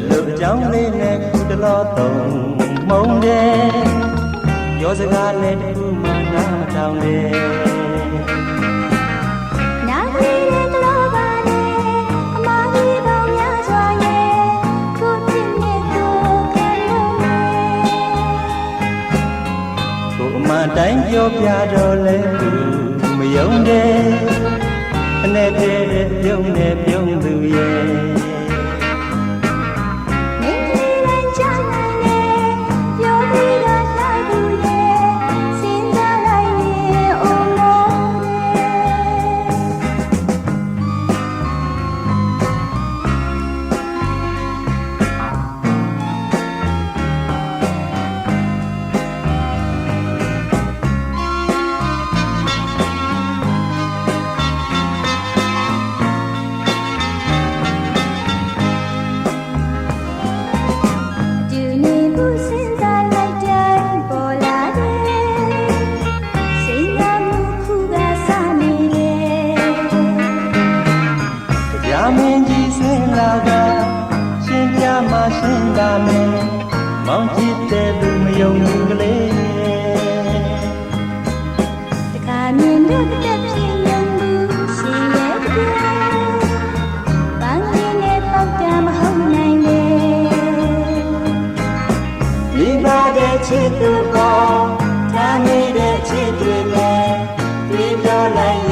င်းလေးနဲ့ခုတလောသုံးမုံတယ်ပြောစကားနဲ့တခုမှနားမထောင်တယ်နာဂရီရဲ့ကလောပါလေအမကြီးပေါင်းများစွာရဲ့ကိုချစ်မြတ်ကိုခံလို့လေကိုအမှန်တိုင်းပြောပြတော့လဲသူမယုံတယ်အနေတည်းပြုံးနေပြုံးသူရဲ့ စင်လာကရှင်ပြမရှင်ကမယ်မောင်ချစ်တဲ့သူမယုံဘူးကလေးတကမြင်တဲ့တက်ပြင်းယုံဘူးရှင်ရဲ့သူဘန်းရင်းနဲ့ပေါက်တာမဟုတ်နိုင်လေမိဘတဲ့ချစ်သူပေါ်ထားနေတဲ့ချစ်တွေနဲ့ပြေးပြောလိုက်